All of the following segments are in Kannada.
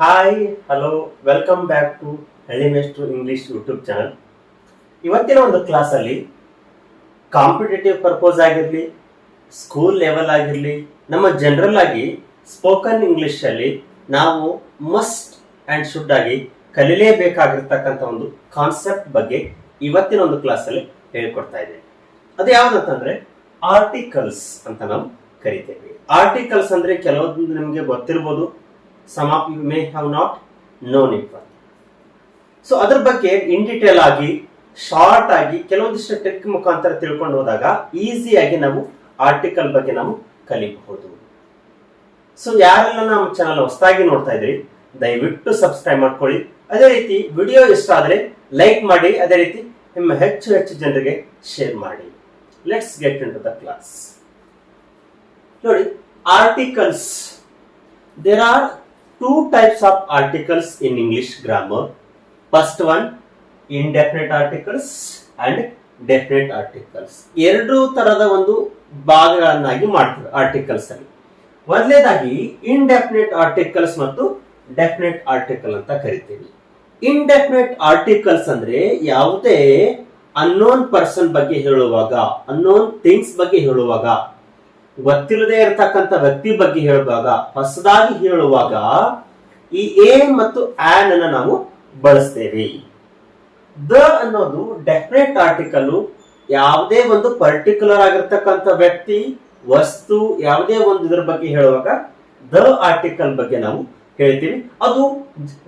Hi hello welcome back to Halli Mestru English YouTube channel ಇವತ್ತಿನ ಒಂದು ಕ್ಲಾಸಲ್ಲಿ ಕಾಂಪಿಟೇಟಿವ್ ಪರ್ಪೋಸ್ ಆಗಿರಲಿ ಸ್ಕೂಲ್ ಲೆವೆಲ್ ಆಗಿರಲಿ, ನಮ್ಮ ಜನರಲ್ ಆಗಿ ಸ್ಪೋಕನ್ ಇಂಗ್ಲಿಷಲ್ಲಿ ನಾವು ಮಸ್ಟ್ ಆ್ಯಂಡ್ ಶುಡ್ ಆಗಿ ಕಲೀಲೇಬೇಕಾಗಿರ್ತಕ್ಕಂಥ ಒಂದು ಕಾನ್ಸೆಪ್ಟ್ ಬಗ್ಗೆ ಇವತ್ತಿನ ಒಂದು ಕ್ಲಾಸಲ್ಲಿ ಹೇಳ್ಕೊಡ್ತಾ ಇದ್ದೇನೆ. ಅದು ಯಾವುದಂತಂದ್ರೆ ಆರ್ಟಿಕಲ್ಸ್ ಅಂತ ನಾವು ಕರಿತೇವೆ. ಆರ್ಟಿಕಲ್ಸ್ ಅಂದ್ರೆ ಕೆಲವೊಂದು ನಿಮಗೆ ಗೊತ್ತಿರ್ಬೋದು some of you may have not known it so ಅದ್ರ ಬಗ್ಗೆ ಇನ್ ಡೀಟೇಲ್ ಆಗಿ ಶಾರ್ಟ್ ಆಗಿ, ಕೆಲವೊಂದಿಷ್ಟು ಟೆಕ್ ಮುಖಾಂತರ ತಿಳ್ಕೊಂಡು ಹೋದಾಗ ಈಸಿಯಾಗಿ ನಾವು ಆರ್ಟಿಕಲ್ ಬಗ್ಗೆ ನಾವು ಕಲಿಬಹುದು. ಸೊ ಯಾರೆಲ್ಲ ನಮ್ಮ ಚಾನಲ್ ಹೊಸದಾಗಿ ನೋಡ್ತಾ ಇದ್ರಿ, ದಯವಿಟ್ಟು ಸಬ್ಸ್ಕ್ರೈಬ್ ಮಾಡ್ಕೊಳ್ಳಿ. ಅದೇ ರೀತಿ ವಿಡಿಯೋ ಇಷ್ಟ ಆದರೆ ಲೈಕ್ ಮಾಡಿ, ಅದೇ ರೀತಿ ನಿಮ್ಮ ಹೆಚ್ಚು ಹೆಚ್ಚು ಜನರಿಗೆ ಶೇರ್ ಮಾಡಿ. Let's get into the class ನೋಡಿ articles there are two types of articles in English grammar first one indefinite articles and definite articles ಎರಡು ತರದ ಒಂದು ಭಾಗಗಳನ್ನಾಗಿ ಮಾಡ್ತಾರೆ ಆರ್ಟಿಕಲ್ಸ್ ಅಲ್ಲಿ. ಮೊದಲನೇದಾಗಿ ಇಂಡೆಫಿನೆಟ್ ಆರ್ಟಿಕಲ್ಸ್ ಮತ್ತು ಡೆಫಿನೆಟ್ ಆರ್ಟಿಕಲ್ ಅಂತ ಕರಿತೀವಿ. ಇಂಡೆಫಿನೆಟ್ ಆರ್ಟಿಕಲ್ಸ್ ಅಂದ್ರೆ ಯಾವುದೇ ಅನ್ನೋನ್ ಪರ್ಸನ್ ಬಗ್ಗೆ ಹೇಳುವಾಗ ಅನ್ನೋನ್ ಥಿಂಗ್ಸ್ ಬಗ್ಗೆ ಹೇಳುವಾಗ ಗೊತ್ತಿಲ್ಲದೆ ಇರತಕ್ಕಂತ ವ್ಯಕ್ತಿ ಬಗ್ಗೆ ಹೇಳುವಾಗ, ಹೊಸದಾಗಿ ಹೇಳುವಾಗ ಈ ಎ ಮತ್ತು ಆನ್ ಅನ್ನ ನಾವು ಬಳಸ್ತೇವೆ. ದ ಅನ್ನೋದು ಡೆಫಿನೆಟ್ ಆರ್ಟಿಕಲ್ ಯಾವುದೇ ಒಂದು ಪರ್ಟಿಕ್ಯುಲರ್ ಆಗಿರ್ತಕ್ಕಂಥ ವ್ಯಕ್ತಿ, ವಸ್ತು, ಯಾವುದೇ ಒಂದು ಇದ್ರ ಬಗ್ಗೆ ಹೇಳುವಾಗ ದ ಆರ್ಟಿಕಲ್ ಬಗ್ಗೆ ನಾವು ಹೇಳ್ತೀವಿ. ಅದು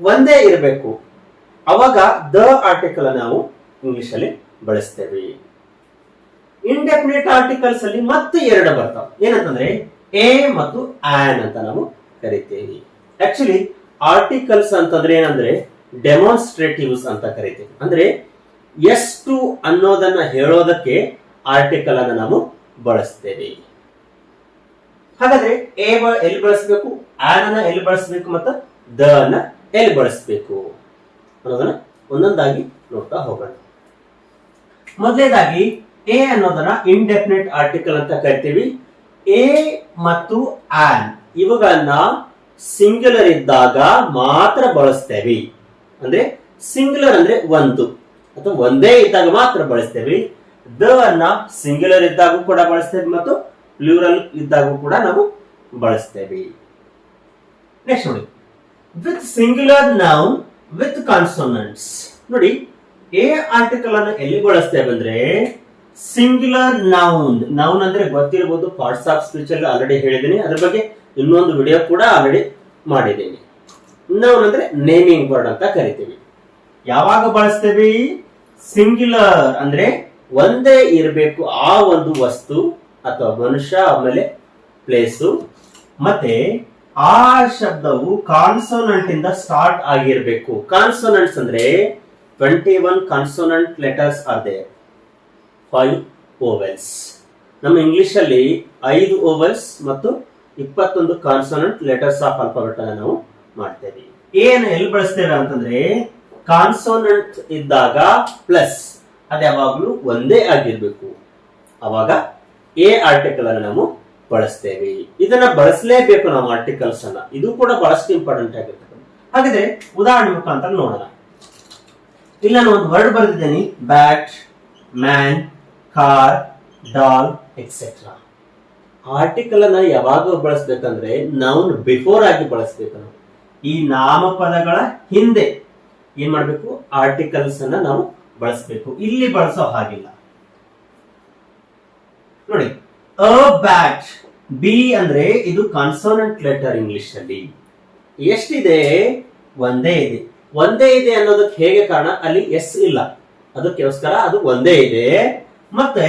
ಒಂದೇ ಇರಬೇಕು. ಅವಾಗ ದ ಆರ್ಟಿಕಲ್ ನಾವು ಇಂಗ್ಲಿಷ್ ಅಲ್ಲಿ ಬಳಸ್ತೇವೆ. ಇಂಡೆಫಿನಿಟ್ ಆರ್ಟಿಕಲ್ಸ್ ಅಲ್ಲಿ ಮತ್ತೆ ಎರಡು ಬರ್ತಾವ. ಏನಂತಂದ್ರೆ ಎ ಮತ್ತು ಆನ್ ಅಂತ ನಾವು ಕರಿತೇವೆ. ಆಕ್ಚುಲಿ ಆರ್ಟಿಕಲ್ಸ್ ಅಂತಂದ್ರೆ ಏನಂದ್ರೆ ಡೆಮಾನ್ಸ್ಟ್ರೇಟಿವ್ಸ್ ಅಂತ ಕರಿತೇವೆ. ಅಂದ್ರೆ ಎಷ್ಟು ಅನ್ನೋದನ್ನ ಹೇಳೋದಕ್ಕೆ ಆರ್ಟಿಕಲ್ ಅನ್ನ ನಾವು ಬಳಸ್ತೇವೆ. ಹಾಗಾದ್ರೆ ಎ ಎಲ್ಲಿ ಬಳಸಬೇಕು? ಆನ್ ಅನ್ನ ಎಲ್ಲಿ ಬಳಸಬೇಕು ಮತ್ತು ದ ಅನ್ನ ಎಲ್ಲಿ ಬಳಸಬೇಕು? ಅನ್ನೋದನ್ನ ಒಂದೊಂದಾಗಿ ನೋಡ್ತಾ ಹೋಗೋಣ. ಮೊದಲನೇದಾಗಿ ಎ ಅನ್ನೋದನ್ನ ಇಂಡೆಫಿನೆಟ್ ಆರ್ಟಿಕಲ್ ಅಂತ ಕರಿತೀವಿ. ಎ ಮತ್ತು ಆನ್ ಇವುಗಳನ್ನ ಸಿಂಗ್ಯುಲರ್ ಇದ್ದಾಗ ಮಾತ್ರ ಬಳಸ್ತೇವೆ. ಅಂದ್ರೆ ಸಿಂಗ್ಯುಲರ್ ಅಂದ್ರೆ ಒಂದು. ಅಥವಾ ಒಂದೇ ಇದ್ದಾಗ ಮಾತ್ರ ಬಳಸ್ತೇವೆ. ದ ಅನ್ನ ಸಿಂಗ್ಯುಲರ್ ಇದ್ದಾಗೂ ಕೂಡ ಬಳಸ್ತೇವೆ ಮತ್ತು ಪ್ಲೂರಲ್ ಇದ್ದಾಗೂ ಕೂಡ ನಾವು ಬಳಸ್ತೇವೆ. ನೆಕ್ಸ್ಟ್ ನೋಡಿ. With singular noun with consonants ನೋಡಿ ಎ ಆರ್ಟಿಕಲ್ ಅನ್ನು ಎಲ್ಲಿ ಬಳಸ್ತೇವೆ ಅಂದ್ರೆ ಸಿಂಗ್ಯುಲರ್ ನೌನ್ ನೌನ್ ಅಂದ್ರೆ ಗೊತ್ತಿರಬಹುದು ಪಾರ್ಟ್ಸ್ ಆಫ್ ಸ್ಪೀಚ್ ಅಲ್ಲಿ ಆಲ್ರೆಡಿ ಹೇಳಿದ್ದೀನಿ. ಅದ್ರ ಬಗ್ಗೆ ಇನ್ನೊಂದು ವಿಡಿಯೋ ಕೂಡ ಆಲ್ರೆಡಿ ಮಾಡಿದ್ದೀನಿ. ನೌನ್ ಅಂದ್ರೆ ನೇಮಿಂಗ್ ವರ್ಡ್ ಅಂತ ಕರಿತೀವಿ. ಯಾವಾಗ ಬಳಸ್ತೇವೆ? ಸಿಂಗ್ಯುಲರ್ ಅಂದ್ರೆ ಒಂದೇ ಇರಬೇಕು ಆ ಒಂದು ವಸ್ತು ಅಥವಾ ಮನುಷ್ಯ ಆಮೇಲೆ ಪ್ಲೇಸು ಮತ್ತೆ ಆ ಶಬ್ದವು ಕಾನ್ಸೋನೆಂಟ್ ಇಂದ ಸ್ಟಾರ್ಟ್ ಆಗಿರ್ಬೇಕು. ಕಾನ್ಸೋನೆಂಟ್ಸ್ ಅಂದ್ರೆ twenty one consonant letters are there five vowels ನಮ್ಮ ಇಂಗ್ಲಿಷ್ ಅಲ್ಲಿ ಐದು ಓವೆಲ್ಸ್ ಮತ್ತು ಇಪ್ಪತ್ತೊಂದು ಕಾನ್ಸೋನೆಂಟ್ ಲೆಟರ್ಸ್ ಆಫ್ ಆಲ್ಫಾಬೆಟ್ ನಾವು ಮಾಡ್ತೇವೆ. ಏನು ಎಲ್ಲಿ ಬಳಸ್ತೇವೆ ಅಂತಂದ್ರೆ ಕಾನ್ಸೋನೆಂಟ್ ಇದ್ದಾಗ ಪ್ಲಸ್ ಅದು ಯಾವಾಗಲೂ ಒಂದೇ ಆಗಿರ್ಬೇಕು. ಅವಾಗ ಎ ಆರ್ಟಿಕಲ್ ಅನ್ನು ನಾವು ಬಳಸ್ತೇವೆ. ಇದನ್ನ ಬಳಸಲೇಬೇಕು ನಾವು ಆರ್ಟಿಕಲ್ಸ್ ಅನ್ನ. ಇದು ಕೂಡ ಬಹಳಷ್ಟು ಇಂಪಾರ್ಟೆಂಟ್ ಆಗಿರ್ತದೆ. ಹಾಗಿದ್ರೆ ಉದಾಹರಣೆ ಮುಖಾಂತರ ನೋಡೋಣ. ಇಲ್ಲ, ನಾನು ಒಂದು ವರ್ಡ್ ಬರೆದಿದ್ದೇನೆ. Bat man car doll etcetera article ಅನ್ನ ಯಾವಾಗ ಬಳಸ್ಬೇಕಂದ್ರೆ ನೌನ್ ಬಿಫೋರ್ ಆಗಿ ಬಳಸ್ಬೇಕು ನಾವು ಈ ನಾಮಪದಗಳ ಹಿಂದೆ ಏನ್ ಮಾಡಬೇಕು? ಆರ್ಟಿಕಲ್ಸ್ ಅನ್ನ ನಾವು ಬಳಸಬೇಕು. ಇಲ್ಲಿ ಬಳಸೋ ಹಾಗಿಲ್ಲ. ನೋಡಿ ಅ ಬ್ಯಾಟ್ ಬಿ ಅಂದ್ರೆ ಇದು ಕಾನ್ಸೋನೆಂಟ್ ಲೆಟರ್ ಇಂಗ್ಲಿಷ್ ಅಲ್ಲಿ. ಎಷ್ಟಿದೆ? ಒಂದೇ ಇದೆ. ಒಂದೇ ಇದೆ ಅನ್ನೋದಕ್ಕೆ ಹೇಗೆ ಕಾರಣ? ಅಲ್ಲಿ ಎಸ್ ಇಲ್ಲ. ಅದಕ್ಕೋಸ್ಕರ ಅದು ಒಂದೇ ಇದೆ. ಮತ್ತೆ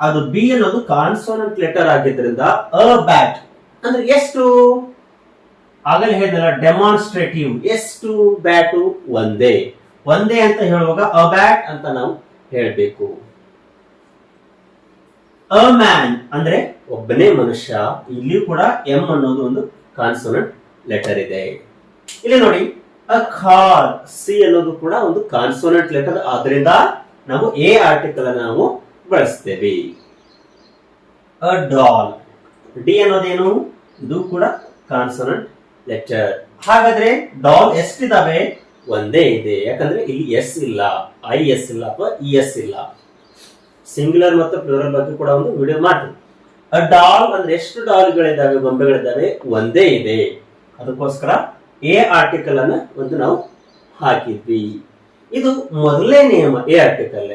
ಅದು ಬಿ ಅನ್ನೋದು ಕಾನ್ಸೋನೆಂಟ್ ಲೆಟರ್ ಆಗಿದ್ರಿಂದ ಅ ಬ್ಯಾಟ್. ಅಂದ್ರೆ ಎಷ್ಟು? ಆಗಲೇ ಹೇಳಿದಲ್ಲ ಡೆಮಾನ್ಸ್ಟ್ರೇಟಿವ್ ಎಷ್ಟು? ಬ್ಯಾಟು ಒಂದೇ. ಒಂದೇ ಅಂತ ಹೇಳುವಾಗ ಅ ಬ್ಯಾಟ್ ಅಂತ ನಾವು ಹೇಳಬೇಕು. ಅ ಮ್ಯಾನ್ ಅಂದ್ರೆ ಒಬ್ಬನೇ ಮನುಷ್ಯ ಇಲ್ಲಿ ಕೂಡ ಎಂ ಅನ್ನೋದು ಒಂದು ಕಾನ್ಸೋನೆಂಟ್ ಲೆಟರ್ ಇದೆ. ಇಲ್ಲಿ ನೋಡಿ, ಅ ಕಾರ್ ಸಿ ಅನ್ನೋದು ಕೂಡ ಒಂದು ಕಾನ್ಸೋನೆಂಟ್ ಲೆಟರ್ ಆದ್ರಿಂದ ನಾವು ಎ ಆರ್ಟಿಕಲ್ ನಾವು ಬಳಸ್ತೇವೆ ಅ ಡಾಲ್ ಡಿ ಅನ್ನೋದೇನು? ಇದು ಕೂಡ ಕಾನ್ಸನಂಟ್ ಲೆಟರ್ ಹಾಗಾದ್ರೆ ಡಾಲ್ ಎಷ್ಟಿದಾವೆ? ಒಂದೇ ಇದೆ. ಯಾಕಂದ್ರೆ ಇಲ್ಲಿ ಎಸ್ ಇಲ್ಲ. ಐ ಎಸ್ ಇಲ್ಲ ಅಥವಾ ಇ ಎಸ್ ಇಲ್ಲ. ಸಿಂಗ್ಯುಲರ್ ಮತ್ತು ಪ್ಲೂರಲ್ ಬಗ್ಗೆ ಕೂಡ ಒಂದು ವಿಡಿಯೋ ಮಾಡ್ತೀವಿ ಡಾಲ್ ಅಂದ್ರೆ ಎಷ್ಟು ಡಾಲ್ಗಳಿದ್ದಾವೆ ಗೊಂಬೆಗಳಿದ್ದಾವೆ ಒಂದೇ ಇದೆ. ಅದಕ್ಕೋಸ್ಕರ ಎ ಆರ್ಟಿಕಲ್ ಅನ್ನ ಒಂದು ನಾವು ಹಾಕಿದ್ವಿ. ಇದು ಮೊದಲೇ ನಿಯಮ ಎ ಆರ್ಟಿಕಲ್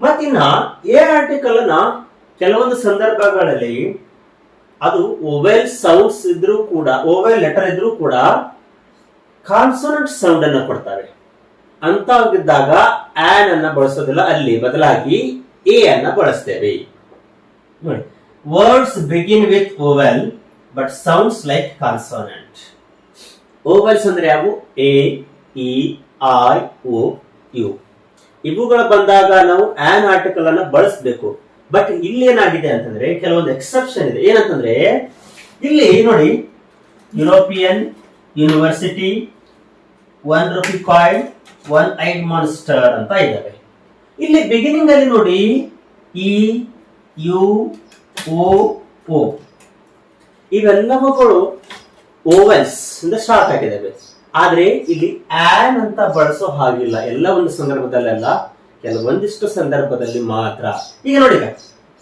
ಮತ್ತಿನ್ನ ಎ ಆರ್ಟಿಕಲ್ ಅನ್ನ ಕೆಲವೊಂದು ಸಂದರ್ಭಗಳಲ್ಲಿ ಅದು ಓವೆಲ್ ಸೌಂಡ್ಸ್ ಇದ್ರೂ ಕೂಡ ಓವೆಲ್ ಲೆಟರ್ ಇದ್ರೂ ಕೂಡ ಕಾನ್ಸೋನೆಂಟ್ ಸೌಂಡ್ ಅನ್ನ ಕೊಡ್ತಾರೆ ಅಂತಾಗಿದ್ದಾಗ ಆನ್ ಅನ್ನ ಬಳಸೋದಿಲ್ಲ, ಅಲ್ಲಿ ಬದಲಾಗಿ ಎ ಅನ್ನ ಬಳಸ್ತೇವೆ. ನೋಡಿ words begin with vowel but sounds like consonant vowels ಅಂದ್ರೆ ಯಾವು A E I O U ಇವುಗಳು ಬಂದಾಗ ನಾವು ಆನ್ ಆರ್ಟಿಕಲ್ ಅನ್ನ ಬಳಸಬೇಕು. ಬಟ್ ಇಲ್ಲಿ ಏನಾಗಿದೆ ಅಂತಂದ್ರೆ, ಕೆಲವೊಂದು ಎಕ್ಸೆಪ್ಷನ್ ಇದೆ. ಏನಂತಂದ್ರೆ, ಇಲ್ಲಿ ನೋಡಿ European university one rupee coin one eyed monster ಅಂತ ಇದ್ದಾವೆ ಇಲ್ಲಿ ಬಿಗಿನಿಂಗ್ ಅಲ್ಲಿ ನೋಡಿ ಇ ಯು ಓ ಓ ಇವೆಲ್ಲವುಗಳು ಓವೆಲ್ಸ್ ಇಂದ ಸ್ಟಾರ್ಟ್ ಆಗಿದ್ದಾವೆ ಆದ್ರೆ ಇಲ್ಲಿ ಆನ್ ಅಂತ ಬಳಸೋ ಹಾಗಿಲ್ಲ. ಎಲ್ಲ ಒಂದು ಸಂದರ್ಭದಲ್ಲೆಲ್ಲ ಕೆಲವೊಂದಿಷ್ಟು ಸಂದರ್ಭದಲ್ಲಿ ಮಾತ್ರ. ಈಗ ನೋಡಿ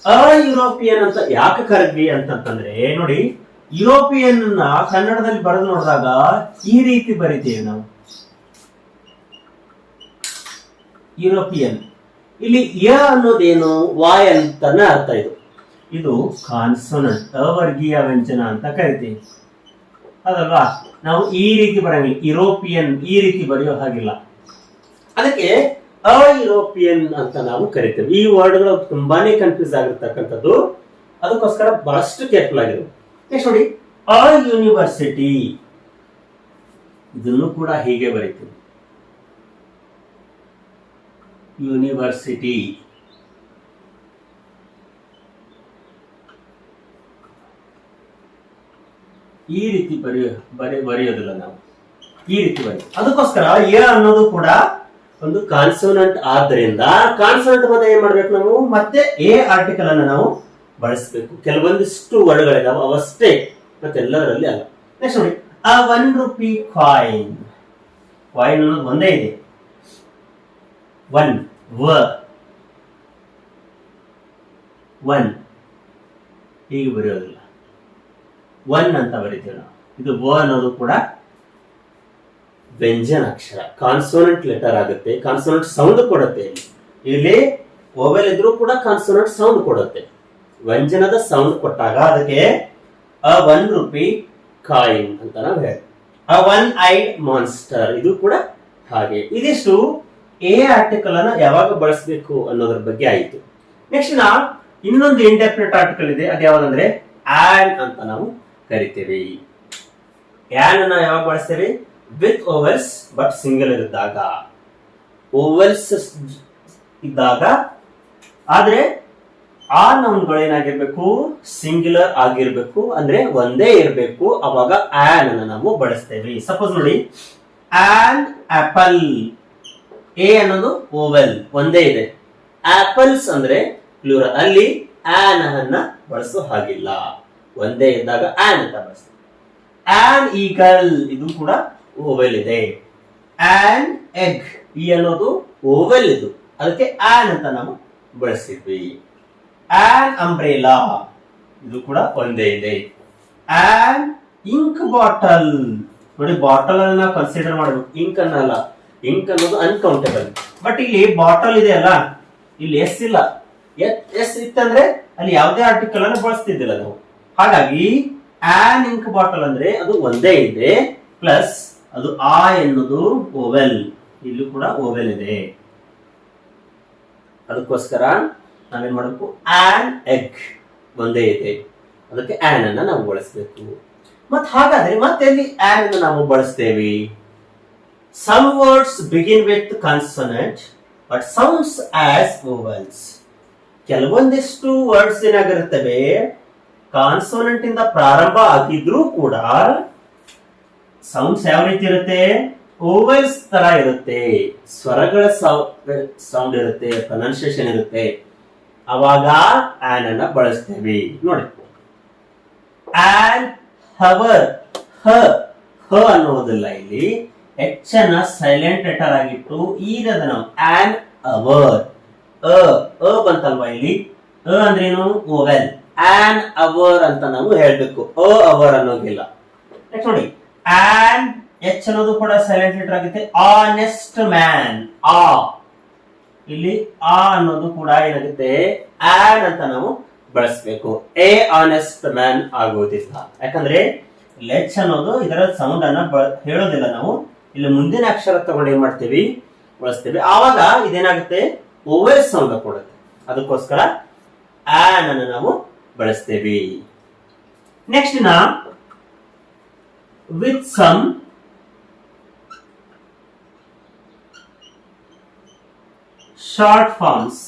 ಅ ಯುರೋಪಿಯನ್ ಅಂತ ಯಾಕೆ ಕರೆದ್ವಿ ಅಂತಂದ್ರೆ ನೋಡಿ, ಯುರೋಪಿಯನ್ನ ಕನ್ನಡದಲ್ಲಿ ಬರೆದು ನೋಡಿದಾಗ ಈ ರೀತಿ ಬರಿತೀವಿ ನಾವು. ಯುರೋಪಿಯನ್. ಇಲ್ಲಿ ಯ ಅನ್ನೋದೇನು ವಾಯ್ ಅಂತಾನೆ ಅರ್ಥ ಇದು. ಇದು ಕಾನ್ಸೋನಂಟ್, ಅವರ್ಗೀಯ ವ್ಯಂಜನ ಅಂತ ಕರಿತೀವಿ. ಅದಲ್ವಾ ನಾವು ಈ ರೀತಿ ಬರಂಗಿಲ್ಲ. ಯುರೋಪಿಯನ್ ಈ ರೀತಿ ಬರೆಯೋ ಹಾಗಿಲ್ಲ. ಅದಕ್ಕೆ ಅ ಯುರೋಪಿಯನ್ ಅಂತ ನಾವು ಕರಿತೇವೆ. ಈ ವರ್ಡ್ಗಳು ತುಂಬಾನೇ ಕನ್ಫ್ಯೂಸ್ ಆಗಿರ್ತಕ್ಕಂಥದ್ದು. ಅದಕ್ಕೋಸ್ಕರ ಬಹಳಷ್ಟು ಕೇರ್ಫುಲ್ ಆಗಿರು. ನೆಕ್ಸ್ಟ್ ನೋಡಿ ಅ ಯೂನಿವರ್ಸಿಟಿ ಇದನ್ನು ಕೂಡ ಹೀಗೆ ಬರೀತೀವಿ. ಯೂನಿವರ್ಸಿಟಿ. ಈ ರೀತಿ ಬರೆಯೋ ಬರೆ, ಬರೆಯೋದಿಲ್ಲ ನಾವು. ಈ ರೀತಿ ಬರೆಯ ಅದಕ್ಕೋಸ್ಕರ ಎ ಅನ್ನೋದು ಕೂಡ ಒಂದು ಕಾನ್ಸೋನೆಂಟ್ ಆದ್ದರಿಂದ ಕಾನ್ಸೋನೆಂಟ್ ಮತ್ತೆ ಏನ್ ಮಾಡ್ಬೇಕು ನಾವು? ಮತ್ತೆ ಎ ಆರ್ಟಿಕಲ್ ಅನ್ನ ನಾವು ಬಳಸಬೇಕು. ಕೆಲವೊಂದಿಷ್ಟು ವರ್ಡ್ಗಳಿದಾವೆ, ಅವಷ್ಟೇ. ಮತ್ತೆಲ್ಲದರಲ್ಲಿ ಅಲ್ಲ. ನೆಕ್ಸ್ಟ್ ನೋಡಿ. ಆ ಒನ್ ರುಪಿ ಕಾಯಿನ್ ಕಾಯಿನ್ ಅನ್ನೋದು ಒಂದೇ ಇದೆ. ಒನ್ ವ ಒನ್ ಹೀಗೆ ಬರೆಯೋದಿಲ್ಲ. ಒನ್ ಅಂತ ಬರಿತೀವಿ ನಾವು. ಇದು ವ ಅನ್ನೋದು ಕೂಡ ವ್ಯಂಜನ ಅಕ್ಷರ. ಕಾನ್ಸೋನೆಂಟ್ ಲೆಟರ್ ಆಗುತ್ತೆ ಕಾನ್ಸೋನೆಂಟ್ ಸೌಂಡ್ ಕೊಡುತ್ತೆ. ಇಲ್ಲಿ ಇಲ್ಲಿ ಓವೆಲ್ ಇದ್ರೂ ಕೂಡ ಕಾನ್ಸೋನೆಂಟ್ ಸೌಂಡ್ ಕೊಡುತ್ತೆ. ವ್ಯಂಜನದ ಸೌಂಡ್ ಕೊಟ್ಟಾಗ ಅದಕ್ಕೆ ಅ ಒನ್ ರುಪಿ ಕಾಯಿನ್ ಅಂತ ನಾವು ಹೇಳ್ತೀವಿ. ಅ ಒನ್ ಐ ಮಾನ್ಸ್ಟರ್ ಇದು ಕೂಡ ಹಾಗೆ. ಇದಿಷ್ಟು ಎ ಆರ್ಟಿಕಲ್ ಅನ್ನ ಯಾವಾಗ ಬಳಸಬೇಕು ಅನ್ನೋದ್ರ ಬಗ್ಗೆ ಆಯಿತು. ನೆಕ್ಸ್ಟ್ ನಾ ಇನ್ನೊಂದು ಇಂಡೆಫಿನೆಟ್ ಆರ್ಟಿಕಲ್ ಇದೆ. ಅದು ಯಾವ್ದಂದ್ರೆ ಆನ್ ಅಂತ ನಾವು ಕರಿತೇವೆ. ಆನ್ ಅನ್ನ ಯಾವಾಗ ಬಳಸ್ತೇವೆ? ವಿತ್ ಓವೆಲ್ಸ್ ಬಟ್ ಸಿಂಗಲ್ ಇದ್ದಾಗ. ಓವಲ್ಸ್ ಇದ್ದಾಗ. ಆದ್ರೆ, ಆ ನೌನ್ಗಳು ಏನಾಗಿರ್ಬೇಕು? ಸಿಂಗ್ಯುಲರ್ ಆಗಿರ್ಬೇಕು. ಅಂದ್ರೆ ಒಂದೇ ಇರಬೇಕು. ಅವಾಗ ಆನ್ ಅನ್ನ ನಾವು ಬಳಸ್ತೇವೆ. ಸಪೋಸ್ ನೋಡಿ. ಆನ್ ಆಪಲ್ ಎ ಅನ್ನೋದು ಓವೆಲ್ ಒಂದೇ ಇದೆ. ಆಪಲ್ಸ್ ಅಂದ್ರೆ ಅಲ್ಲಿ ಆನ್ ಅನ್ನ ಬಳಸೋ ಹಾಗಿಲ್ಲ. ಒಂದೇ ಇದ್ದಾಗ ಆನ್ ಅಂತ ಬಳಸ್ತೀವಿ ಆನ್ ಈಗಲ್ ಇದು ಕೂಡ ಓವೆಲ್ ಇದೆ. ಆನ್ ಎಗ್ ಈ ಅನ್ನೋದು ಓವೆಲ್ ಇದು. ಅದಕ್ಕೆ ಆನ್ ಅಂತ ನಾವು ಬಳಸಿದ್ವಿ. ಆನ್ ಅಂಬ್ರೇಲಾ ಇದು ಕೂಡ ಒಂದೇ ಇದೆ. ಆನ್ ಇಂಕ್ ಬಾಟಲ್ ನೋಡಿ ಬಾಟಲ್ ಅನ್ನ ಕನ್ಸಿಡರ್ ಮಾಡಬೇಕು ಇಂಕ್ ಅನ್ನಲ್ಲ. ಇಂಕ್ ಅನ್ನೋದು ಅನ್ಕೌಂಟೇಬಲ್ ಬಟ್ ಇಲ್ಲಿ ಬಾಟಲ್ ಇದೆ ಅಲ್ಲ. ಇಲ್ಲಿ ಎಸ್ ಇಲ್ಲ. ಎಸ್ ಇತ್ತಂದ್ರೆ ಅಲ್ಲಿ ಯಾವುದೇ ಆರ್ಟಿಕಲ್ ಅನ್ನು ಬಳಸ್ತಿದ್ದಿಲ್ಲ ನಾವು. ಹಾಗಾಗಿ ಆನ್ ಇಂಕ್ ಬಾಟಲ್ ಅಂದ್ರೆ ಅದು ಒಂದೇ ಇದೆ ಪ್ಲಸ್ ಅದು ಆ ಎನ್ನುವುದು ಓವೆಲ್ ಇಲ್ಲೂ ಕೂಡ ಓವೆಲ್ ಇದೆ. ಅದಕ್ಕೋಸ್ಕರ ನಾವೇನ್ ಮಾಡಬೇಕು? ಆನ್ ಎಗ್ ಒಂದೇ ಇದೆ. ಅದಕ್ಕೆ ಆನ್ ಅನ್ನ ನಾವು ಬಳಸಬೇಕು. ಮತ್ ಹಾಗಾದ್ರೆ ಮತ್ತೆ ಆನ್ ಅನ್ನು ನಾವು ಬಳಸ್ತೇವೆ? Some words begin with consonant but sounds as vowels ಕೆಲವೊಂದಿಷ್ಟು ವರ್ಡ್ಸ್ ಏನಾಗಿರುತ್ತವೆ? ಕಾನ್ಸೋನೆಂಟ್ ಇಂದ ಪ್ರಾರಂಭ ಆಗಿದ್ರೂ ಕೂಡ ಸೌಂಡ್ಸ್ ಯಾವ ರೀತಿ ಇರುತ್ತೆ? ಓವೈಸ್ ತರ ಇರುತ್ತೆ. ಸ್ವರಗಳ ಸೌಂಡ್ ಇರುತ್ತೆ ಪ್ರೊನೌನ್ಸಿಯೇಷನ್ ಇರುತ್ತೆ. ಅವಾಗ ಆನ್ ಅನ್ನ ಬಳಸ್ತೇವೆ. ನೋಡಿ. ಆನ್ ಹವರ್, ಹ ಹ ಅನ್ನೋದಿಲ್ಲ ಇಲ್ಲಿ. ಎಚ್ ಅನ್ನ ಸೈಲೆಂಟ್ ಲೆಟರ್ ಆಗಿಟ್ಟು ಈಗ ಅದನ್ನ ಆನ್ ಅವರ್ ಅ ಅ ಬಂತಲ್ವಾ ಇಲ್ಲಿ? ಅ ಅಂದ್ರೇನು? ಓವೆಲ್. ಆನ್ ಅವರ್ ಅಂತ ನಾವು ಹೇಳ್ಬೇಕು. ಅ ಅವರ್ ಅನ್ನೋದಿಲ್ಲ ನೋಡಿ. ಆನ್ ಎಚ್ ಅನ್ನೋದು ಕೂಡ ಸೈಲೆಂಟ್ ಲೆಟರ್ ಆಗುತ್ತೆ. ಆನೆಸ್ಟ್ ಮ್ಯಾನ್ ಆ ಇಲ್ಲಿ ಆ ಅನ್ನೋದು ಕೂಡ ಏನಾಗುತ್ತೆ? ಆನ್ ಅಂತ ನಾವು ಬಳಸಬೇಕು. ಎ ಆನೆಸ್ಟ್ ಮ್ಯಾನ್ ಆಗುವುದಿಲ್ಲ ಯಾಕಂದ್ರೆ ಲೆಚ್ ಅನ್ನೋದು ಇದರ ಸೌಂಡ್ ಅನ್ನ ಹೇಳೋದಿಲ್ಲ ನಾವು. ಇಲ್ಲಿ ಮುಂದಿನ ಅಕ್ಷರ ತಗೊಂಡು ಏನ್ ಮಾಡ್ತೀವಿ? ಬಳಸ್ತೀವಿ. ಆವಾಗ ಇದೇನಾಗುತ್ತೆ? ಓವರ್ ಸೌಂಡ್ ಕೊಡುತ್ತೆ. ಅದಕ್ಕೋಸ್ಕರ ಆನ್ ಅನ್ನು ನಾವು ಬಳಸ್ತೇವೆ. ನೆಕ್ಸ್ಟ್ ನಾ ವಿತ್ ಸಮ್ ಶಾರ್ಟ್ ಫಾರ್ಮ್ಸ್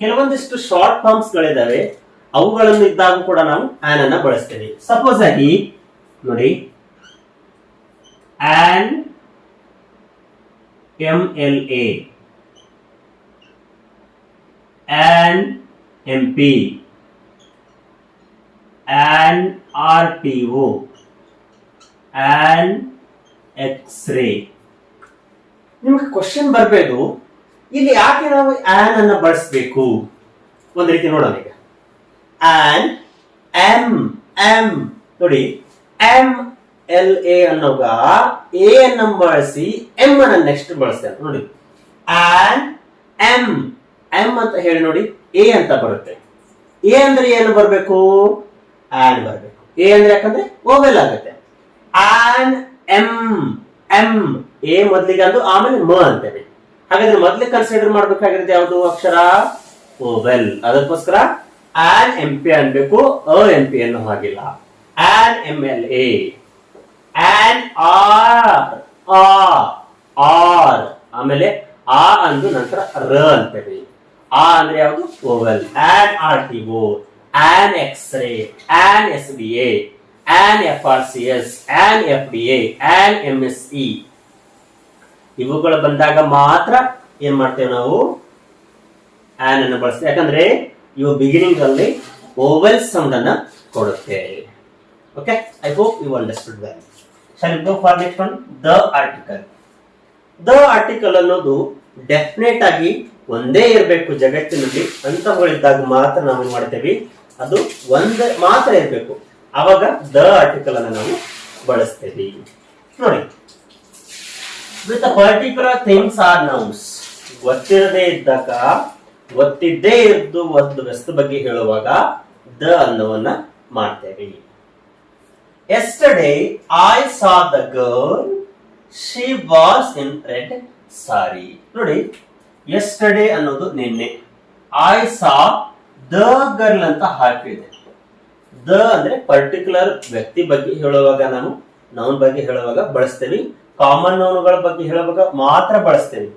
ಕೆಲವೊಂದಿಷ್ಟು ಶಾರ್ಟ್ ಫಾರ್ಮ್ಸ್ ಗಳಿದಾವೆ. ಅವುಗಳನ್ನು ಇದ್ದಾಗ ಕೂಡ ನಾವು ಆನ್ ಅನ್ನ ಬಳಸ್ತೇವೆ. ಸಪೋಸ್ ಆಗಿ, ನೋಡಿ an M L A an MP, P RPO, R X-ray. ನಿಮಗೆ ಕ್ವಶನ್ ಬರಬೇಕು ಇಲ್ಲಿ ಯಾಕೆ ನಾವು ಆನ್ ಅನ್ನ ಬಳಸಬೇಕು? ಒಂದ್ ರೀತಿ ನೋಡೋಣ ಈಗ. ಆನ್ ಎಂ ಎಂ ನೋಡಿ ಎಂ ಎಲ್ ಎ ಅನ್ನೋಗ ಎ ಅನ್ನ ಬಳಸಿ ಎಂ ಅನ್ನ ನೆಕ್ಸ್ಟ್ ಬಳಸ್ತೇನೆ ನೋಡಿ. ಆನ್ ಎಂ ಎಂ ಅಂತ ಹೇಳಿ ನೋಡಿ ಎ ಅಂತ ಬರುತ್ತೆ. ಎ ಅಂದ್ರೆ ಏನು ಬರಬೇಕು? ಆನ್ ಬರಬೇಕು. ಎ ಅಂದ್ರೆ ಯಾಕಂದ್ರೆ ಓವೆಲ್ ಆಗುತ್ತೆ. ಆನ್ ಎಂ ಎಂ ಎ ಮೊದ್ಲಿಗೆ ಅಂದು ಆಮೇಲೆ ಮ ಅಂತೇವೆ ಹಾಗಾದ್ರೆ ಮೊದ್ಲು ಕನ್ಸಿಡರ್ ಮಾಡ್ಬೇಕಾಗಿರೋದು ಯಾವುದು ಅಕ್ಷರ? ಓವೆಲ್. ಅದಕ್ಕೋಸ್ಕರ ಆನ್ ಎಂ ಪಿ ಅನ್ಬೇಕು, ಅ ಎಂ ಪಿ ಅನ್ನೋ ಹಾಗಿಲ್ಲ. An M L A an R R ಆಮೇಲೆ ಆ ಅಂದು ನಂತರ ರ ಅಂತೇವೆ ಆ ಅಂದ್ರೆ ಯಾವುದು? Vowel. An R T O an X ray an S B A an F R C S an F D A an M S E ಇವುಗಳು ಬಂದಾಗ ಮಾತ್ರ ಏನ್ ಮಾಡ್ತೇವೆ ನಾವು? ಆನ್ ಅನ್ನು ಬಳಸ್ತೇವೆ. ಯಾಕಂದ್ರೆ ಇವು ಬಿಗಿನಿಂಗ್ ಅಲ್ಲಿ ಓವೆಲ್ ಸೌಂಡ್ ಅನ್ನ ಕೊಡುತ್ತೆ. Okay I hope you understood well shall go for next one the article the article ಅನ್ನೋದು ಡೆಫಿನೆಟ್ ಆಗಿ ಒಂದೇ ಇರಬೇಕು ಜಗತ್ತಿನಲ್ಲಿ ಅಂತವುಗಳಿದ್ದಾಗ ಮಾತ್ರ ನಾವು ಮಾಡ್ತೇವೆ? ಅದು ಒಂದೇ ಮಾತ್ರ ಇರಬೇಕು. ಅವಾಗ ದ ಆರ್ಟಿಕಲ್ ಅನ್ನು ನಾವು ಬಳಸ್ತೇವೆ. ನೋಡಿ. With particular things or nouns ಗೊತ್ತಿರದೇ ಇದ್ದಾಗ, ಗೊತ್ತಿದ್ದೇ ಇದ್ದು ಒಂದು ವಸ್ತು ಬಗ್ಗೆ ಹೇಳುವಾಗ ದ ಅನ್ನುವನ್ನ ಮಾಡ್ತೇವೆ. Yesterday I saw the girl she was in red sari ನೋಡಿ ಎಸ್ಟರ್ಡೇ ಅನ್ನೋದು ನಿನ್ನೆ. ಐ ಸಾ ದ ಗರ್ಲ್ ಅಂತ ಹಾಕಿದೆ. ದ ಅಂದ್ರೆ ಪರ್ಟಿಕ್ಯುಲರ್ ವ್ಯಕ್ತಿ ಬಗ್ಗೆ ಹೇಳುವಾಗ ನಾನು ನೌನ್ ಬಗ್ಗೆ ಹೇಳುವಾಗ ಬಳಸ್ತೇವೆ ಕಾಮನ್ ನೌನ್ಗಳ ಬಗ್ಗೆ ಹೇಳುವಾಗ ಮಾತ್ರ ಬಳಸ್ತೇವೆ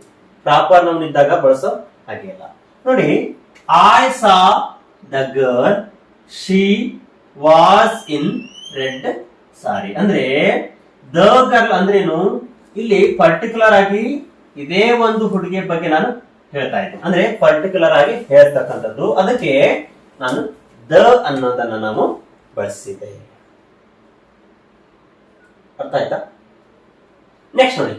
ಪ್ರಾಪರ್ ನೌನ್ ಇದ್ದಾಗ ಬಳಸೋ ಹಾಗಿಲ್ಲ ನೋಡಿ I saw the girl she was in red sari ಅಂದ್ರೆ ದ ಗರ್ಲ್ ಅಂದ್ರೇನು? ಇಲ್ಲಿ ಪರ್ಟಿಕ್ಯುಲರ್ ಆಗಿ ಇದೇ ಒಂದು ಹುಡುಗಿಯ ಬಗ್ಗೆ ನಾನು ಹೇಳ್ತಾ ಇದ್ದೀನಿ ಅಂದ್ರೆ ಪರ್ಟಿಕ್ಯುಲರ್ ಆಗಿ ಹೇಳ್ತಕ್ಕಂಥದ್ದು. ಅದಕ್ಕೆ ನಾನು ದ ಅನ್ನೋದನ್ನ ನಾವು ಬಳಸಿದೆ ಅರ್ಥ ಆಯ್ತಾ? ನೆಕ್ಸ್ಟ್ ನೋಡಿ.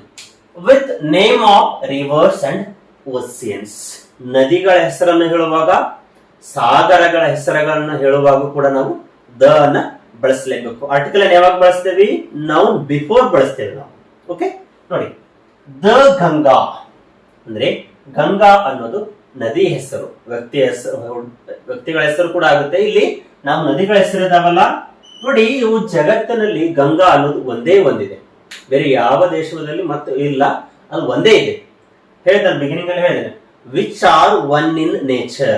With name of rivers and oceans ನದಿಗಳ ಹೆಸರನ್ನು ಹೇಳುವಾಗ, ಸಾಗರಗಳ ಹೆಸರುಗಳನ್ನು ಹೇಳುವಾಗ ಕೂಡ ನಾವು ದ ಅನ್ನ ಬಳಸಲೇಬೇಕು. ಆರ್ಟಿಕಲ್ ಯಾವಾಗ ಬಳಸ್ತೇವೆ? ನಾವು ಬಿಫೋರ್ ಬಳಸ್ತೇವೆ ನಾವು. ಓಕೆ ನೋಡಿ. ದ ಗಂಗಾ ಅಂದ್ರೆ ಗಂಗಾ ಅನ್ನೋದು ನದಿ ಹೆಸರು. ವ್ಯಕ್ತಿ ಹೆಸರು, ವ್ಯಕ್ತಿಗಳ ಹೆಸರು ಕೂಡ ಆಗುತ್ತೆ. ಇಲ್ಲಿ ನಾವು ನದಿಗಳ ಹೆಸರು ಇದಾವಲ್ಲ ನೋಡಿ, ಇವು ಜಗತ್ತಿನಲ್ಲಿ ಗಂಗಾ ಅನ್ನೋದು ಒಂದೇ ಒಂದಿದೆ. ಬೇರೆ ಯಾವ ದೇಶದಲ್ಲಿ ಮತ್ತು ಇಲ್ಲ, ಅದು ಒಂದೇ ಇದೆ. ಹೇಳ್ತಾರೆ ಬಿಗಿನಿಂಗ್ ಅಲ್ಲಿ ಹೇಳಿದೆ which are one in nature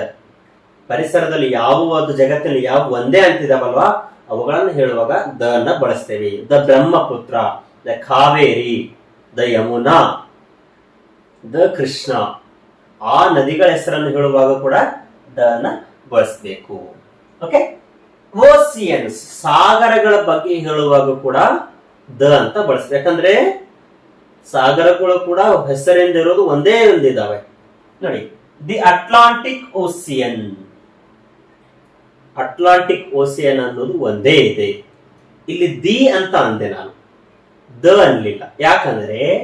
ಪರಿಸರದಲ್ಲಿ ಯಾವ ಒಂದು ಜಗತ್ತಿನಲ್ಲಿ ಯಾವ ಒಂದೇ ಅಂತಿದಾವಲ್ವಾ? ಅವುಗಳನ್ನು ಹೇಳುವಾಗ ದ ನ ಬಳಸ್ತೇವೆ. The Brahmaputra, the Kaveri. The Yamuna the Krishna. ಆ ನದಿಗಳ ಹೆಸರನ್ನು ಹೇಳುವಾಗ ಕೂಡ ದನ ಬಳಸಬೇಕು. ಓಕೆ ಓಸಿಯನ್ಸ್ ಸಾಗರಗಳ ಬಗ್ಗೆ ಹೇಳುವಾಗ ಕೂಡ ದ ಅಂತ ಬಳಸ್ಬೇಕು. ಯಾಕಂದ್ರೆ ಸಾಗರಗಳು ಕೂಡ ಹೆಸರಿಂದ ಇರೋದು ಒಂದೇ ಒಂದಿದ್ದಾವೆ ನೋಡಿ the Atlantic ocean Atlantic ocean ಅನ್ನೋದು ಒಂದೇ ಇದೆ. ಇಲ್ಲಿ ದಿ ಅಂತ ಅಂದೆ ನಾನು. ದ ಅನ್ಲಿಲ್ಲ. ಯಾಕಂದ್ರೆ,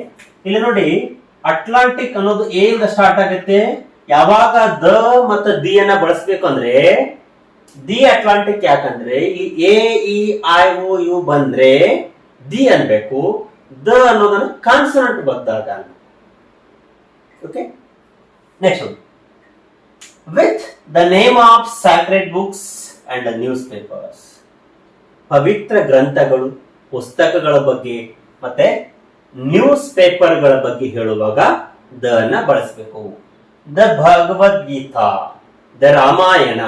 ಇಲ್ಲಿ ನೋಡಿ ಅಟ್ಲಾಂಟಿಕ್ ಅನ್ನೋದು ಎ ಇಂದ ಸ್ಟಾರ್ಟ್ ಆಗುತ್ತೆ. ಯಾವಾಗ ದ ಮತ್ತು ದಿ ಅನ್ನ ಬಳಸ್ಬೇಕು ಅಂದ್ರೆ, ದಿ ಅಟ್ಲಾಂಟಿಕ್ ಯಾಕಂದ್ರೆ, ಇಲ್ಲಿ A, E, I, O, U ಬಂದ್ರೆ, ದಿ ಅನ್ಬೇಕು. ದ ಅನ್ನೋದನ್ನ ಕಾನ್ಸನೆಂಟ್ ಬಂದಾಗ okay next with the name of sacred books and newspapers ಪವಿತ್ರ ಗ್ರಂಥಗಳು. ಪುಸ್ತಕಗಳ ಬಗ್ಗೆ ಮತ್ತೆ ನ್ಯೂಸ್ ಪೇಪರ್ಗಳ ಬಗ್ಗೆ ಹೇಳುವಾಗ ದ ನ ಬಳಸಬೇಕು. The Bhagavad Gita, the Ramayana,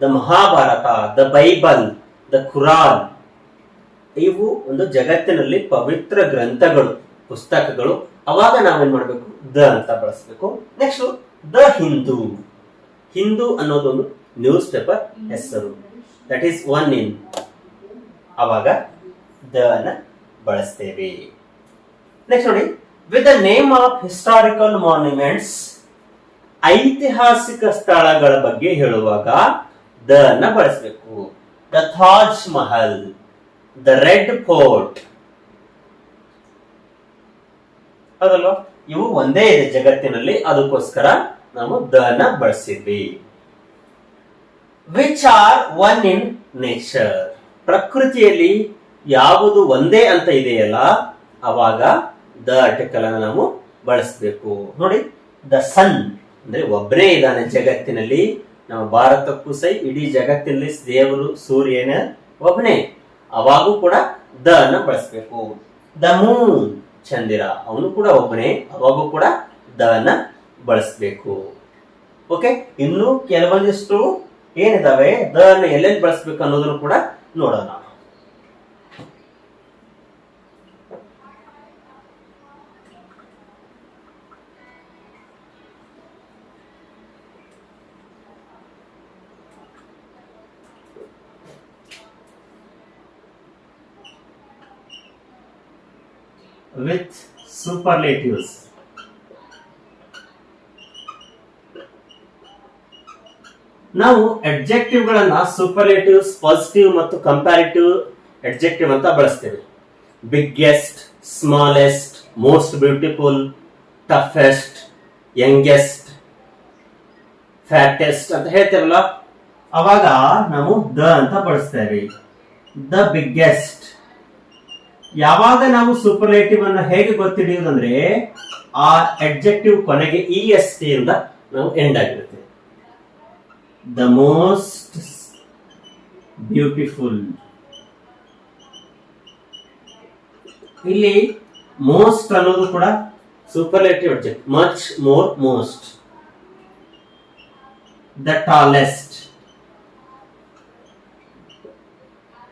the Mahabharata, the Bible, the Quran. ಇವು ಒಂದು ಜಗತ್ತಿನಲ್ಲಿ ಪವಿತ್ರ ಗ್ರಂಥಗಳು, ಪುಸ್ತಕಗಳು. ಅವಾಗ ನಾವೇನ್ ಮಾಡಬೇಕು? ದ ಅಂತ ಬಳಸಬೇಕು. Next the Hindu. ಹಿಂದೂ ಅನ್ನೋದೊಂದು ನ್ಯೂಸ್ ಪೇಪರ್ ಹೆಸರು. ದಟ್ ಈಸ್ ಒನ್ ಇನ್ ಅವಾಗ ದ ಅನ್ನು ಬಳಸ್ತೇವೆ. ನೆಕ್ಸ್ಟ್ ನೋಡಿ with the name of historical monuments ಐತಿಹಾಸಿಕ ಸ್ಥಳಗಳ ಬಗ್ಗೆ ಹೇಳುವಾಗ ದ ನ ಬಳಸಬೇಕು. The Taj Mahal the Red Fort ಅದಲ್ಲ ಇವು ಒಂದೇ ಇದೆ ಜಗತ್ತಿನಲ್ಲಿ, ಅದಕ್ಕೋಸ್ಕರ ನಾವು ದ ನ ಬಳಸಿದ್ವಿ. Which are one in nature ಪ್ರಕೃತಿಯಲ್ಲಿ ಯಾವುದು ಒಂದೇ ಅಂತ ಇದೆಯಲ್ಲ, ಅವಾಗ ದ ಆರ್ಟಿಕಲ್ ಅನ್ನು ನಾವು ಬಳಸಬೇಕು. ನೋಡಿ, ದ ಸನ್ ಅಂದ್ರೆ ಒಬ್ಬನೇ ಇದ್ದಾನೆ ಜಗತ್ತಿನಲ್ಲಿ. ನಮ್ಮ ಭಾರತಕ್ಕೂ ಸೈ, ಇಡೀ ಜಗತ್ತಿನಲ್ಲಿ ದೇವರು, ಸೂರ್ಯನ ಒಬ್ಬನೇ ಅವಾಗೂ ಕೂಡ ದ ಅನ್ನು ಬಳಸಬೇಕು. ದ ಮೂನ್, ಚಂದಿರ, ಅವನು ಕೂಡ ಒಬ್ಬನೇ ಅವಾಗೂ ಕೂಡ ದ ಅನ್ನು ಬಳಸಬೇಕು. ಓಕೆ, ಇನ್ನು ಕೆಲವೊಂದಿಷ್ಟು ಏನಿದಾವೆ? ದ ಅನ್ನು ಎಲ್ಲೆಲ್ಲಿ ಬಳಸಬೇಕು ಅನ್ನೋದನ್ನು ಕೂಡ ನೋಡೋಣ. With superlatives. ನಾವು ಅಡ್ಜೆಕ್ಟಿವ್ ಗಳನ್ನ ಸೂಪರ್ಲೇಟಿವ್ಸ್ ಪಾಸಿಟಿವ್ ಮತ್ತು ಕಂಪ್ಯಾರಿಟಿವ್ ಅಡ್ಜೆಕ್ಟಿವ್ ಅಂತ ಬಳಸ್ತೇವೆ. Biggest smallest most beautiful toughest youngest fattest ಅಂತ ಹೇಳ್ತೇವಲ್ಲ? ಅವಾಗ ನಾವು ದ ಅಂತ ಬಳಸ್ತೇವೆ. ದ ಬಿಗ್ಗೆಸ್ಟ್ ಯಾವಾಗ ನಾವು ಸೂಪರ್ಲೇಟಿವ್ ಅನ್ನ ಹೇಗೆ ಗೊತ್ತಿಡಿಯೋದಂದ್ರೆ ಆ ಅಡ್ಜೆಕ್ಟಿವ್ ಕೊನೆಗೆ ಇ ಎಸ್ ಟಿ ಇಂದ ನಾವು ಎಂಡ್ ಆಗಿರುತ್ತೆ. ದ ಮೋಸ್ಟ್ ಬ್ಯೂಟಿಫುಲ್ ಇಲ್ಲಿ ಮೋಸ್ಟ್ ಅನ್ನೋದು ಕೂಡ superlative adjective much more most the tallest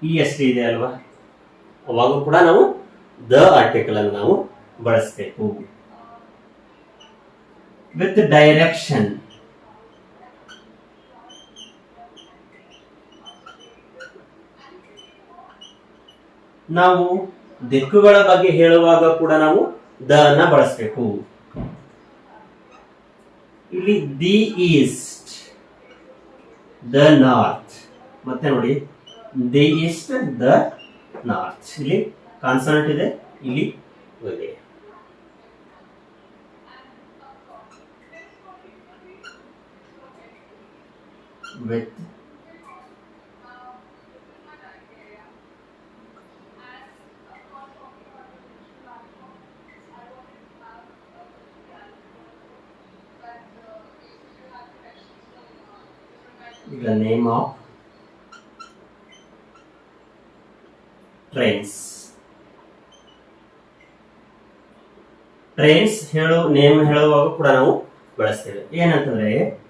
E S T ಇದೆ ಅಲ್ವಾ? ಅವಾಗ ಕೂಡ ನಾವು ದ ಆರ್ಟಿಕಲ್ ಅನ್ನು ನಾವು ಬಳಸಬೇಕು. ವಿತ್ ಡೈರೆಕ್ಷನ್ ನಾವು ದಿಕ್ಕುಗಳ ಬಗ್ಗೆ ಹೇಳುವಾಗ ಕೂಡ ನಾವು ದ ಅನ್ನ ಬಳಸಬೇಕು. ಇಲ್ಲಿ ದಿ ಈಸ್ಟ್ ದ ನಾರ್ತ್ ಮತ್ತೆ ನೋಡಿ ದಿ ಈಸ್ಟ್ ದ ನಾರ್ತ್ ಇಲ್ಲಿ ಕಾನ್ಸನೆಂಟ್ ಇದೆ ಇಲ್ಲಿ ಇದೆ with the name of trains trains ಹೇಳು ನೇಮ್ ಹೇಳುವಾಗ ಕೂಡ ನಾವು ಬಳಸ್ತೇವೆ. ಏನಂತಂದ್ರೆ,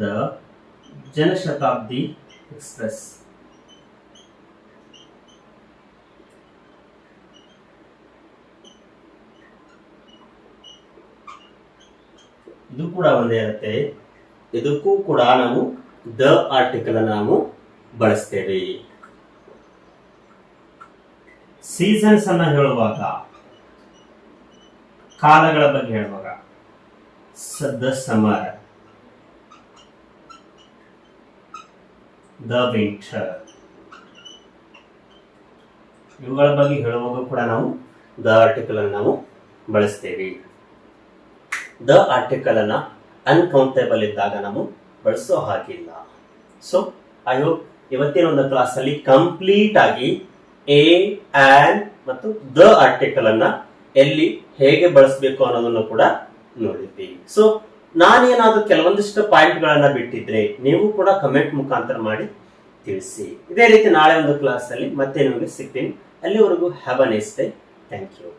ದ ಜನಶತಾಬ್ದಿ ಎಕ್ಸ್ಪ್ರೆಸ್. ಇದು ಕೂಡ ಒಂದೇ ಇರುತ್ತೆ. ಇದಕ್ಕೂ ಕೂಡ ನಾವು ದ ಆರ್ಟಿಕಲ್ ನಾವು ಬಳಸ್ತೇವೆ. ಸೀಸನ್ಸ್ ಅನ್ನ ಹೇಳುವಾಗ, ಕಾಲಗಳ ಬಗ್ಗೆ ಹೇಳುವಾಗ ದ, ಸಮರ್. The, winter. ಇವುಗಳ ಬಗ್ಗೆ ಹೇಳುವಾಗ ಕೂಡ ನಾವು ದ ಆರ್ಟಿಕಲ್ ಅನ್ನು ನಾವು ಬಳಸ್ತೇವೆ. ದ ಆರ್ಟಿಕಲ್ ಅನ್ನ ಅನ್ಕೌಂಟೇಬಲ್ ಇದ್ದಾಗ ನಾವು ಬಳಸೋ ಹಾಗಿಲ್ಲ. ಸೊ ಐ ಹೋಪ್ ಇವತ್ತಿನ ಒಂದು ಕ್ಲಾಸ್ ಅಲ್ಲಿ ಕಂಪ್ಲೀಟ್ ಆಗಿ ಎ ಆನ್ ಮತ್ತು ದ ಆರ್ಟಿಕಲ್ ಅನ್ನ ಎಲ್ಲಿ ಹೇಗೆ ಬಳಸಬೇಕು ಅನ್ನೋದನ್ನು ಕೂಡ ನೋಡಿದ್ದೀವಿ ಸೊ ನಾನೇನಾದ್ರೂ ಕೆಲವೊಂದಿಷ್ಟು ಪಾಯಿಂಟ್ ಗಳನ್ನ ಬಿಟ್ಟಿದ್ರೆ ನೀವು ಕೂಡ ಕಮೆಂಟ್ ಮುಖಾಂತರ ಮಾಡಿ ತಿಳಿಸಿ. ಇದೇ ರೀತಿ ನಾಳೆ ಒಂದು ಕ್ಲಾಸ್ ಅಲ್ಲಿ ಮತ್ತೆ ನಿಮಗೆ ಸಿಗ್ತೀನಿ. ಅಲ್ಲಿವರೆಗೂ ಹ್ಯಾವ್ ಅ ಎಸ್ ಡೇ ಥ್ಯಾಂಕ್ ಯು